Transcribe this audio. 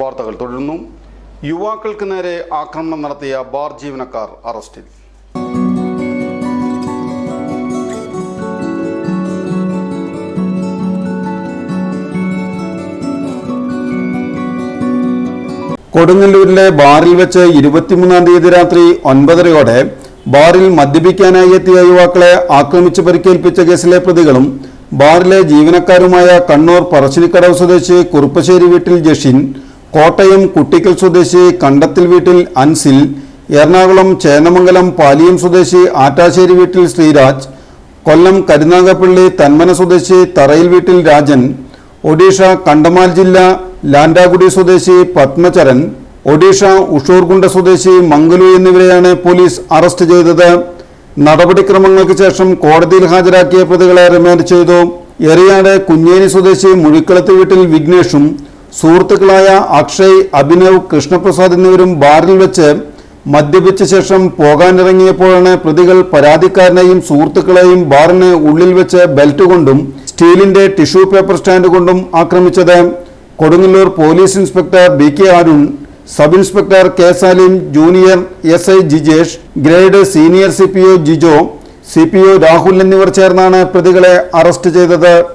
വാർത്തകൾ തുടരുന്നു. യുവാക്കൾക്ക് നേരെ ആക്രമണം നടത്തിയ ബാർ ജീവനക്കാർ അറസ്റ്റിൽ. കൊടുങ്ങല്ലൂരിലെ ബാറിൽ വെച്ച് ഇരുപത്തിമൂന്നാം തീയതി രാത്രി ഒൻപതരയോടെ ബാറിൽ മദ്യപിക്കാനായി എത്തിയ യുവാക്കളെ ആക്രമിച്ച് പരിക്കേൽപ്പിച്ച കേസിലെ പ്രതികളും ബാറിലെ ജീവനക്കാരുമായ കണ്ണൂർ പറശ്ശിനിക്കടവ് സ്വദേശി കുറുപ്പശ്ശേരി വീട്ടിൽ ജഷിൻ കോട്ടയം കുട്ടിക്കൽ സ്വദേശി കണ്ടത്തിൽ വീട്ടിൽ അൻസിൽ എറണാകുളം ചേന്നമംഗലം പാലിയം സ്വദേശി ആറ്റാശ്ശേരി വീട്ടിൽ ശ്രീരാജ് കൊല്ലം കരുനാഗപ്പള്ളി തന്മന സ്വദേശി തറയിൽ വീട്ടിൽ രാജൻ ഒഡീഷ കണ്ടമാൽ ജില്ല ലാൻഡാഗുഡി സ്വദേശി പത്മചരൻ ഒഡീഷ ഉഷൂർകുണ്ട സ്വദേശി മംഗലു എന്നിവരെയാണ് പോലീസ് അറസ്റ്റ് ചെയ്തത്. നടപടിക്രമങ്ങൾക്ക് ശേഷം കോടതിയിൽ ഹാജരാക്കിയ പ്രതികളെ റിമാൻഡ് ചെയ്തു. എറിയാട് കുഞ്ഞേരി സ്വദേശി മുഴിക്കളത്ത് വീട്ടിൽ വിഘ്നേഷും സുഹൃത്തുക്കളായ അക്ഷയ് അഭിനവ് കൃഷ്ണപ്രസാദ് എന്നിവരും ബാറിൽ വെച്ച് മദ്യപിച്ച ശേഷം പോകാനിറങ്ങിയപ്പോഴാണ് പ്രതികൾ പരാതിക്കാരനെയും സുഹൃത്തുക്കളെയും ബാറിന് ഉള്ളിൽ വെച്ച് ബെൽറ്റ് കൊണ്ടും സ്റ്റീലിന്റെ ടിഷ്യൂ പേപ്പർ സ്റ്റാൻഡ് കൊണ്ടും ആക്രമിച്ചത്. Kodungallur police inspector B K Arun sub inspector K Salim junior S I Jijesh grade senior C P O Jijo C P O Rahul എന്നിവർ ചേർന്നാണ് പ്രതികളെ അറസ്റ്റ് ചെയ്തത്.